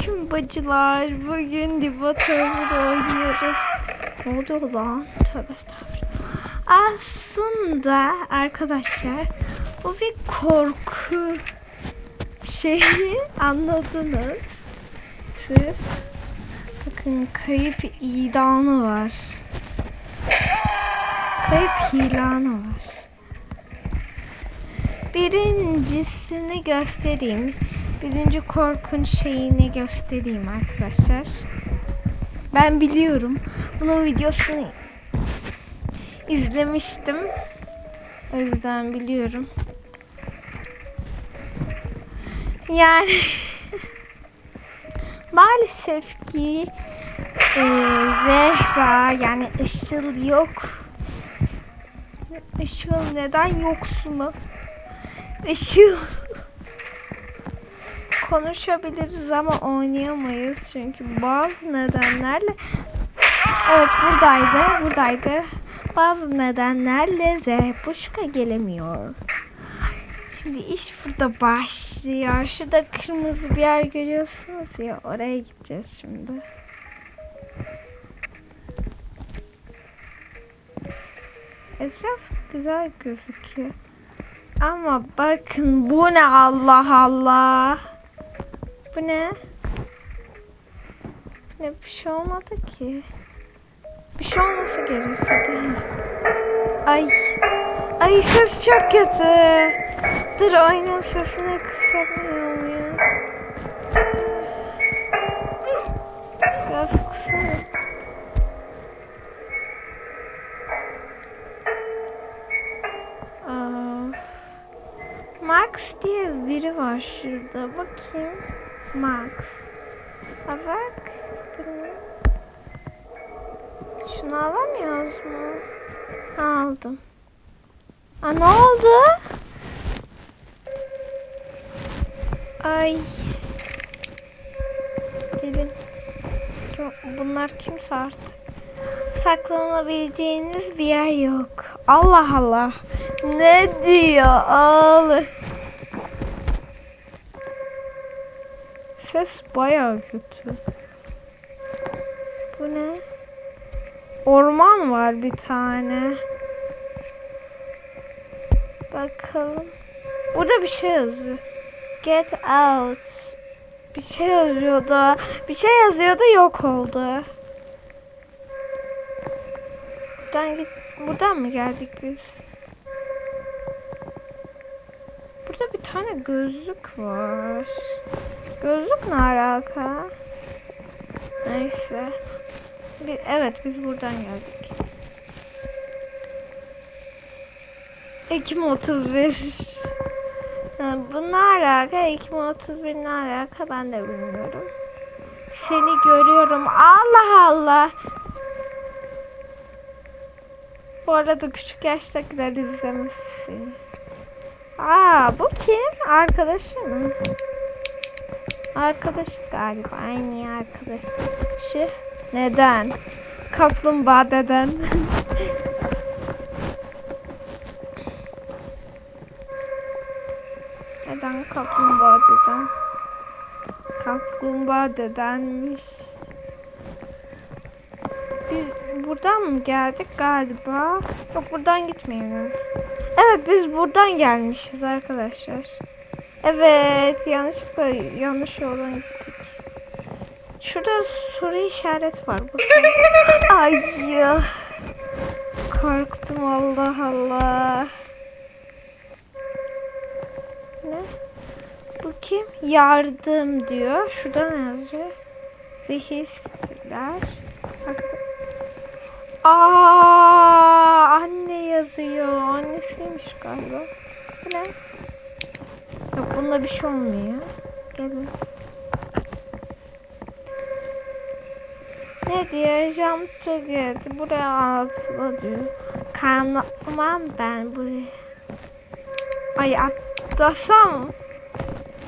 Selamünaleyküm bacılar. Bugün Debatör'ü oynuyoruz. Ne oldu lan? Tövbe estağfurullah. Aslında arkadaşlar bu bir korku şeyi anladınız. Siz bakın kayıp ilanı var. Kayıp ilanı var. Birincisini göstereyim. Birinci korkunç şeyini göstereyim arkadaşlar. Ben biliyorum. Bunun videosunu izlemiştim. O yüzden biliyorum. Yani maalesef ki e, Zehra yani Işıl yok. Işıl neden yoksun? Işıl konuşabiliriz ama oynayamayız çünkü bazı nedenlerle evet buradaydı buradaydı bazı nedenlerle Zehbuşka gelemiyor. Şimdi iş burada başlıyor. Şurada kırmızı bir yer görüyorsunuz ya oraya gideceğiz şimdi. Etraf güzel gözüküyor. Ama bakın bu ne Allah Allah. Bu ne? Ne bir şey olmadı ki. Bir şey olması gerekiyor değil mi? Ay. Ay ses çok kötü. Dur oyunun sesini kısamıyor muyuz? Biraz kısayım. Aa. Max diye biri var şurada. Bakayım. Max. Ha bak. Şunu alamıyoruz mu? Aldım. Aa ne oldu? Ay. Kim, bunlar kimse artık. Saklanabileceğiniz bir yer yok. Allah Allah. Ne diyor oğlum? Ses bayağı kötü. Bu ne? Orman var bir tane. Bakalım. Burada bir şey yazıyor. Get out. Bir şey yazıyordu. Bir şey yazıyordu yok oldu. Buradan git. Buradan mı geldik biz? Burada bir tane gözlük var. Gözlük ne alaka? Neyse. Bir, evet biz buradan geldik. Ekim 31. Ha, Bu ne alaka? Ekim 31 ne alaka? Ben de bilmiyorum. Seni görüyorum. Allah Allah. Bu arada küçük yaştakiler izlemişsin. Aa bu kim? Arkadaşı mı? Arkadaşı galiba. Aynı arkadaşı. Neden? Kaplumbağa deden. Neden kaplumbağa deden? Kaplumbağa dedenmiş. Biz buradan mı geldik galiba? Yok buradan gitmeyelim. Evet biz buradan gelmişiz arkadaşlar. Evet yanlışlıkla yanlış yoldan gittik. Şurada soru işaret var. Bakalım. Ay ya. Korktum Allah Allah. Ne? Bu kim? Yardım diyor. Şurada ne yazıyor? Rehisler. Aa, anne yazıyor. Annesiymiş galiba. Bu ne? Bunda bir şey olmuyor. Gelin. Ne diyor? Jump to get. Buraya atla diyor. Kanmam ben buraya. Ay atlasam.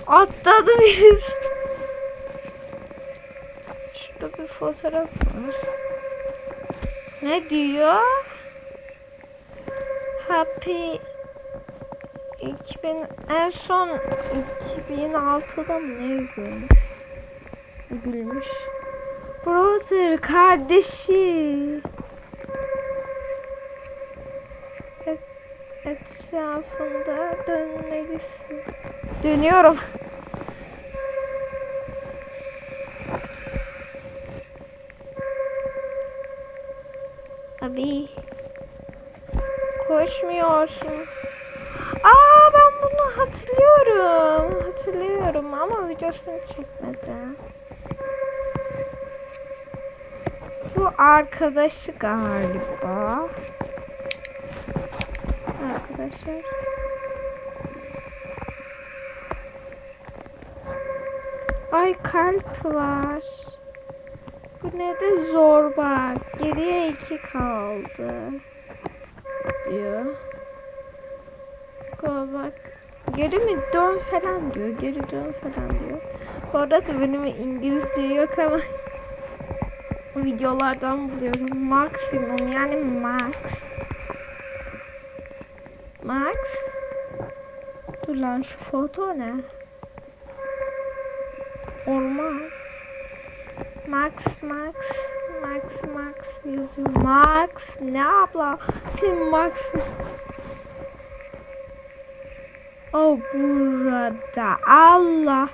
Atladı birisi. Şurada bir fotoğraf var. Ne diyor? Happy 2000 en son 2006'da mı ne görmüş? gülmüş. Brother kardeşi. Et, etrafında dönmelisin. Dönüyorum. Abi. Koşmuyorsun. Aa hatırlıyorum. Hatırlıyorum ama videosunu çekmedim. Bu arkadaşı galiba. Arkadaşlar. Ay kalp var. Bu ne de zor bak. Geriye iki kaldı. Diyor. Go bak. Geri mi dön falan diyor. Geri dön falan diyor. Bu arada benim İngilizce yok ama videolardan buluyorum. Maksimum yani max. Max. Dur lan şu foto ne? Orman. Max, Max, Max, Max yazıyor. Max, ne abla? Sen Max. O burada. Allah.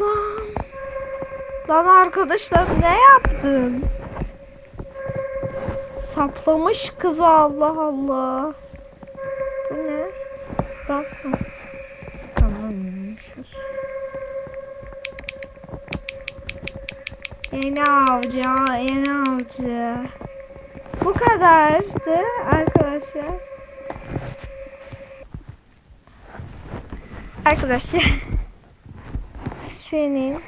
Lan. Lan arkadaşlar ne yaptın? Saplamış kızı Allah Allah. Bu ne? Bakma. Tamammışız. Yeni avcı, yeni avcı. Bu kadardı arkadaşlar. Arkadaşlar. Senin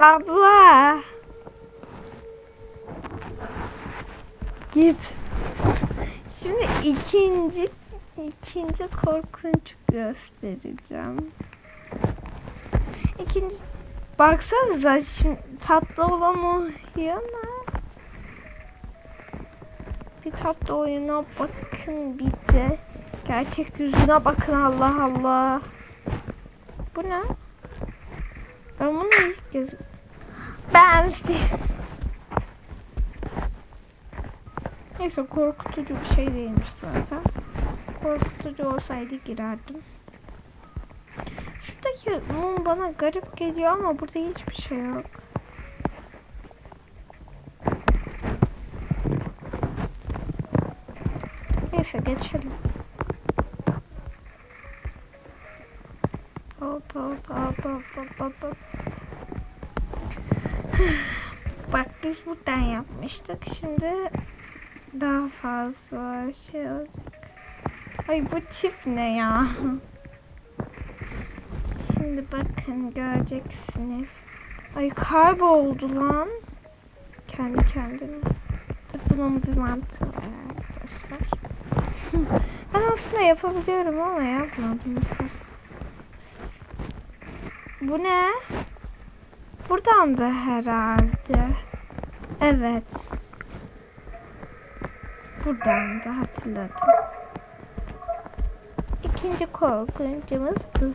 abla. Git. Şimdi ikinci ikinci korkunç göstereceğim. İkinci baksanıza şimdi tatlı olan oyuna bir tatlı oyuna bakın bir de gerçek yüzüne bakın Allah Allah. Bu ne? Ben bunu ilk kez ben Neyse korkutucu bir şey değilmiş zaten. Korkutucu olsaydı girerdim. Şuradaki mum bana garip geliyor ama burada hiçbir şey yok. Neyse geçelim. Hop hop hop hop hop hop hop. Bak biz buradan yapmıştık. Şimdi daha fazla şey olacak. Ay bu tip ne ya? Şimdi bakın göreceksiniz. Ay kayboldu lan. Kendi kendine. Dur bunun bir mantığı var arkadaşlar. ben aslında yapabiliyorum ama yapmadım. Bu ne? Buradan da herhalde. Evet. Buradan da hatırladım. İkinci korkuncumuz bu.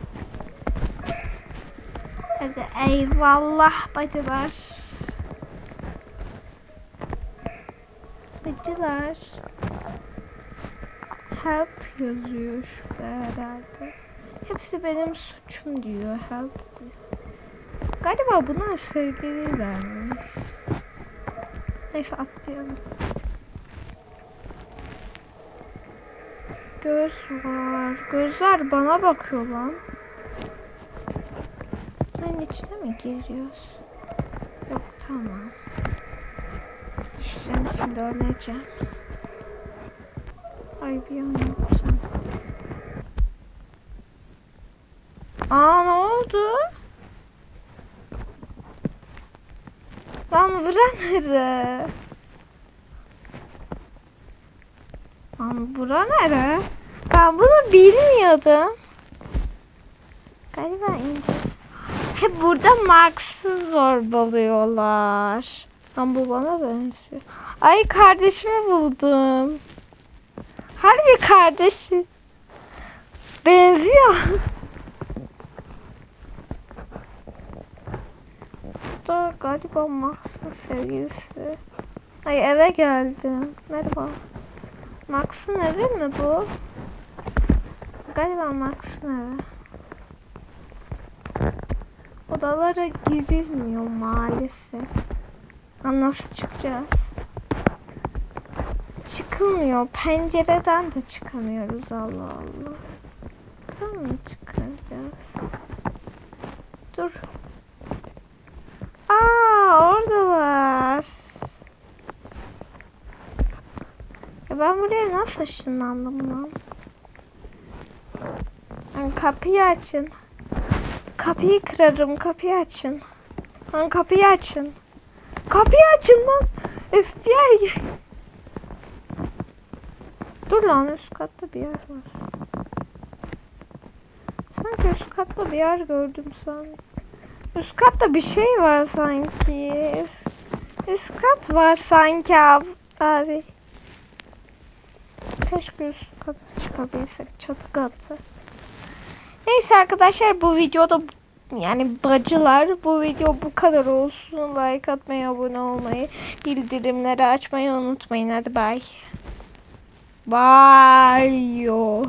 Hadi eyvallah bacılar. Bacılar. Help yazıyor şurada herhalde. Hepsi benim suçum diyor. Help. Galiba bunlar sevgililermiş. Neyse atlayalım. Göz var. Gözler bana bakıyor lan. Bunun içine mi giriyoruz? Yok tamam. Düşeceğim şimdi öleceğim. Ay bir an yapsam. Aa ne oldu? Lan bura? Lan bura nere? Ben bunu bilmiyordum. Galiba ince. Hep burada Max'ı zorbalıyorlar. Lan bu bana benziyor. Ay kardeşimi buldum. Harbi kardeşi. Benziyor. da galiba Max'ın sevgilisi. Ay eve geldim. Merhaba. Max'ın evi mi bu? Galiba Max'ın evi. Odalara girilmiyor maalesef. Ha, Nasıl çıkacağız? Çıkılmıyor. Pencereden de çıkamıyoruz Allah Allah. Buradan mı çıkacağız? Dur. Aa orada var. Ben buraya nasıl ışınlandım lan? Lan Kapıyı açın. Kapıyı kırarım. Kapıyı açın. Lan kapıyı açın. Kapıyı açın lan. FBI. Dur lan üst katta bir yer var. Sanki üst katta bir yer gördüm sanki. Üst katta bir şey var sanki. Üst kat var sanki ab- abi. Keşke üst kata çıkabilsek çatı katı. Neyse arkadaşlar bu videoda yani bacılar bu video bu kadar olsun. Like atmayı, abone olmayı, bildirimleri açmayı unutmayın. Hadi bay. Bye.